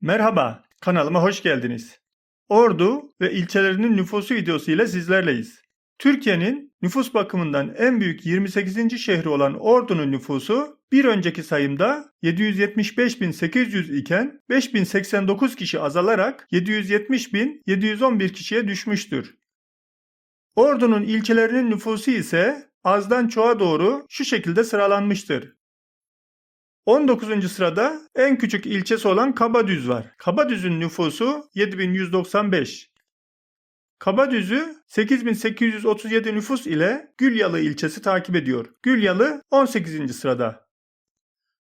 Merhaba, kanalıma hoş geldiniz. Ordu ve ilçelerinin nüfusu videosu ile sizlerleyiz. Türkiye'nin nüfus bakımından en büyük 28. şehri olan Ordu'nun nüfusu bir önceki sayımda 775.800 iken 5089 kişi azalarak 770.711 kişiye düşmüştür. Ordu'nun ilçelerinin nüfusu ise azdan çoğa doğru şu şekilde sıralanmıştır. 19. sırada en küçük ilçesi olan Kabadüz var. Kabadüz'ün nüfusu 7195. Kabadüz'ü 8837 nüfus ile Gülyalı ilçesi takip ediyor. Gülyalı 18. sırada.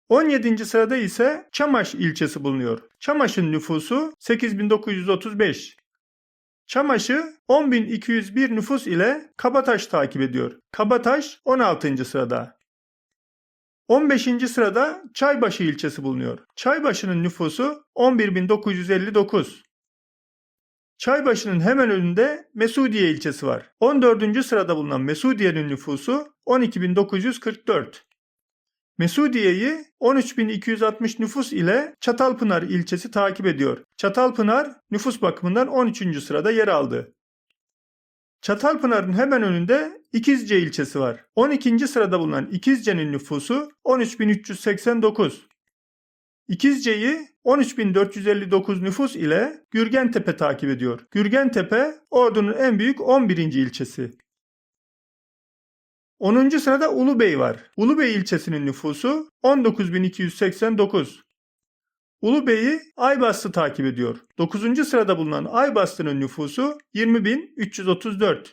17. sırada ise Çamaş ilçesi bulunuyor. Çamaş'ın nüfusu 8935. Çamaş'ı 10201 nüfus ile Kabataş takip ediyor. Kabataş 16. sırada. 15. sırada Çaybaşı ilçesi bulunuyor. Çaybaşı'nın nüfusu 11.959. Çaybaşı'nın hemen önünde Mesudiye ilçesi var. 14. sırada bulunan Mesudiye'nin nüfusu 12.944. Mesudiye'yi 13.260 nüfus ile Çatalpınar ilçesi takip ediyor. Çatalpınar nüfus bakımından 13. sırada yer aldı. Çatalpınar'ın hemen önünde İkizce ilçesi var. 12. sırada bulunan İkizce'nin nüfusu 13.389. İkizce'yi 13.459 nüfus ile Gürgentepe takip ediyor. Gürgentepe Ordu'nun en büyük 11. ilçesi. 10. sırada Ulubey var. Ulubey ilçesinin nüfusu 19.289. Ulubey'i Aybastı takip ediyor. 9. sırada bulunan Aybastı'nın nüfusu 20.334.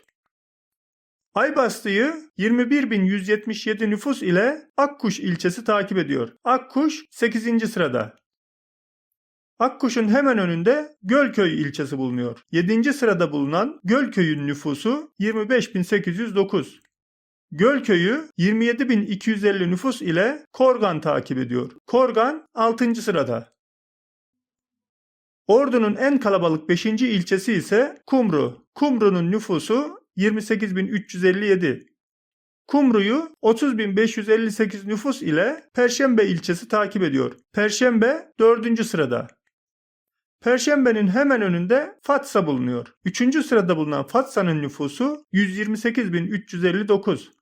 Aybastı'yı 21.177 nüfus ile Akkuş ilçesi takip ediyor. Akkuş 8. sırada. Akkuş'un hemen önünde Gölköy ilçesi bulunuyor. 7. sırada bulunan Gölköy'ün nüfusu 25.809. Gölköy'ü 27.250 nüfus ile Korgan takip ediyor. Korgan 6. sırada. Ordu'nun en kalabalık 5. ilçesi ise Kumru. Kumru'nun nüfusu 28.357. Kumru'yu 30.558 nüfus ile Perşembe ilçesi takip ediyor. Perşembe 4. sırada. Perşembe'nin hemen önünde Fatsa bulunuyor. 3. sırada bulunan Fatsa'nın nüfusu 128.359.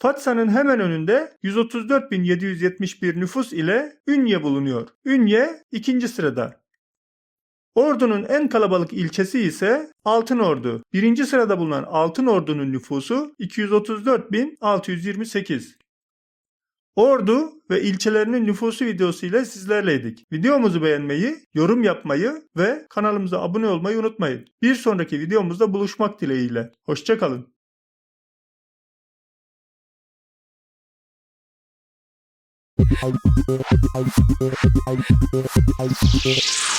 Fatsa'nın hemen önünde 134.771 nüfus ile Ünye bulunuyor. Ünye 2. sırada. Ordu'nun en kalabalık ilçesi ise Altınordu. Birinci sırada bulunan Altınordu'nun nüfusu 234.628. Ordu ve ilçelerinin nüfusu videosu ile sizlerleydik. Videomuzu beğenmeyi, yorum yapmayı ve kanalımıza abone olmayı unutmayın. Bir sonraki videomuzda buluşmak dileğiyle. Hoşçakalın. I'm gonna be out of the air, I'm gonna be out of the air, I'm gonna be out of the air.